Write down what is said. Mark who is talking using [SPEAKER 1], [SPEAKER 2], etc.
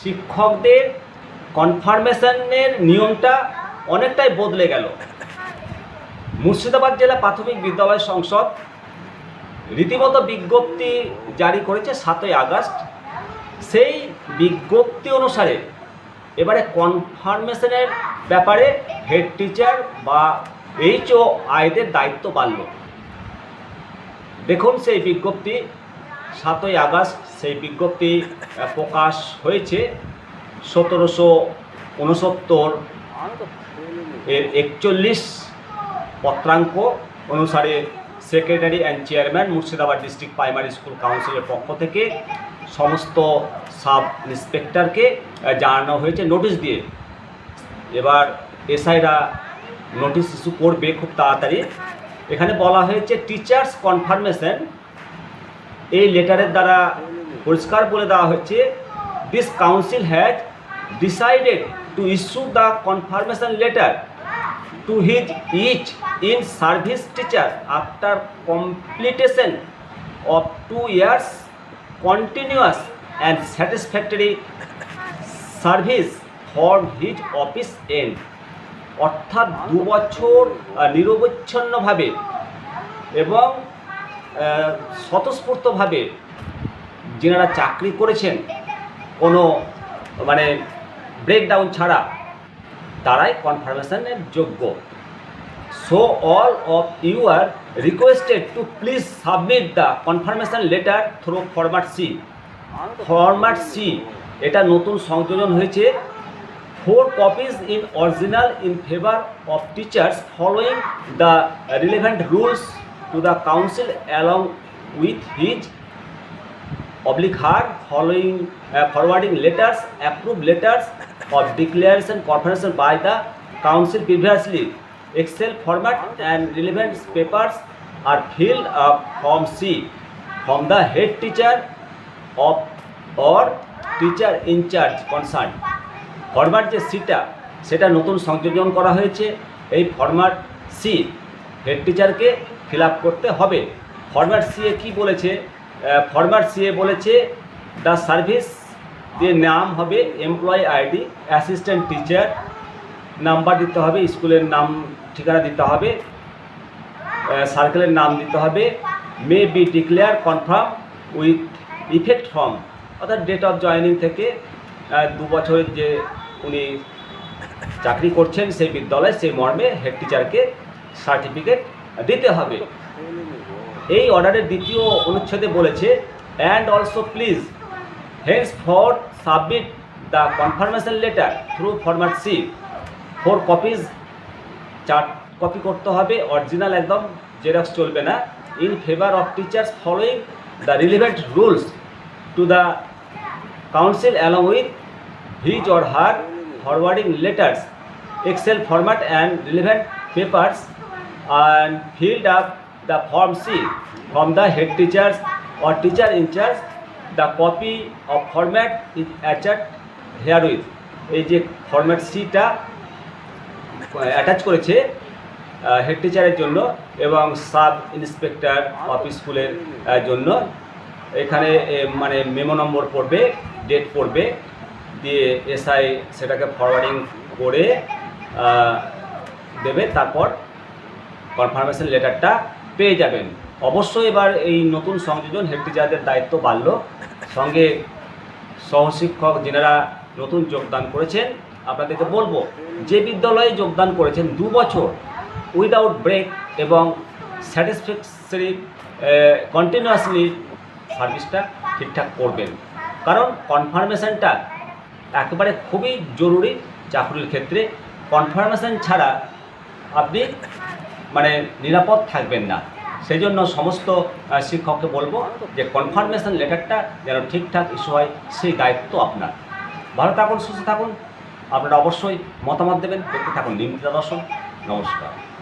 [SPEAKER 1] শিক্ষকদের কনফার্মেশনের নিয়মটা অনেকটাই বদলে গেল। মুর্শিদাবাদ জেলা প্রাথমিক বিদ্যালয় সংসদ রীতিমতো বিজ্ঞপ্তি জারি করেছে সাতই আগস্ট। সেই বিজ্ঞপ্তি অনুসারে এবারে কনফার্মেশনের ব্যাপারে হেড টিচার বা এইচ ও আইদের দায়িত্ব বাড়ল। দেখুন সেই বিজ্ঞপ্তি। সাতই আগস্ট সেই বিজ্ঞপ্তি প্রকাশ হয়েছে। সতেরোশো উনসত্তর এর একচল্লিশ পত্রাঙ্ক অনুসারে secretary and chairman Murshidabad district primary school কাউন্সিলের পক্ষ থেকে সমস্ত সাব ইন্সপেক্টরকে জানানো হয়েছে নোটিশ দিয়ে। এবার এসআইরা নোটিশ ইস্যু করবে খুব তাড়াতাড়ি। এখানে বলা হয়েছে টিচার্স কনফার্মেশন এই লেটারের দ্বারা পরিষ্কার বলে দেওয়া হচ্ছে this council has decided to issue the confirmation letter to his each in service teacher after completion of two years continuous and satisfactory service for his office and অর্থাৎ দু বছর নিরবিচ্ছন্নভাবে। এবং স্বতঃস্ফূর্তভাবে যেনারা চাকরি করেছেন, কোনো মানে ব্রেকডাউন ছাড়া, তারাই কনফার্মেশনের যোগ্য। So all of you are requested to please submit the confirmation letter through format C format C এটা নতুন সংযোজন হয়েছে। Four copies in original in favour of teachers following the relevant rules to the council along with his public heart following forwarding letters approve letters of declaration conference by the council previously excel format and relevant papers are fill up form C from the head teacher of or teacher in charge concern format যে সিটা সেটা নতুন সংযোজন করা হয়েছে। এই format C head টিচারকে fill করতে হবে। ফরম্যাট সি এ কী বলেছে? ফরম্যাট সি এ বলেছে দ্য সার্ভিস দিয়ে নাম হবে employee ID assistant teacher number দিতে হবে, স্কুলের নাম, ঠিকানা দিতে হবে সার্কেলের নাম দিতে হবে may be declare confirm with effect from অর্থাৎ ডেট অফ জয়নিং থেকে দু বছরের যে উনি চাকরি করছেন সেই বিদ্যালয়ে সেই মর্মে হেড টিচারকে সার্টিফিকেট দিতে হবে। এই অর্ডারের দ্বিতীয় অনুচ্ছেদে বলেছে and also please hence for submit the confirmation letter through format C four copies চার কপি করতে হবে অরিজিনাল একদম জেরক্স চলবে না। In favour of teachers following the relevant rules to the council along with his or her forwarding letters, excel format and relevant papers and filled up the form C from the head teachers or teacher in charge. The copy of format is attached herewith. এই যে format সিটা attach করেছে head টিচারের জন্য এবং sub inspector office স্কুলের জন্য এখানে মানে মেমো নম্বর পড়বে ডেট পড়বে দিয়ে এসআই সেটাকে ফরওয়ার্ডিং করে দেবে, তারপর কনফার্মেশন লেটারটা পেয়ে যাবেন। অবশ্যই এবার এই নতুন সংযোজন হেড টিচারদের দায়িত্ব বাড়ল। সঙ্গে সহশিক্ষক যেনারা নতুন যোগদান করেছেন, আপনাদেরকে বলব, যে বিদ্যালয়ে যোগদান করেছেন দু বছর উইদাউট ব্রেক এবং স্যাটিসফ্যাকচারি কন্টিনিউয়াসলি সার্ভিসটা ঠিকঠাক করবেন। কারণ কনফার্মেশনটা একেবারে খুবই জরুরি চাকরির ক্ষেত্রে। কনফার্মেশন ছাড়া আপনি মানে নিরাপদ থাকবেন না। সেই জন্য সমস্ত শিক্ষককে বলব যে কনফার্মেশন লেটারটা যেন ঠিকঠাক ইস্যু হয়, সেই দায়িত্ব আপনার। ভালো থাকুন, সুস্থ থাকুন। আপনারা অবশ্যই মতামত দেবেন। দেখতে থাকুন নিয়মিত দর্শন। নমস্কার।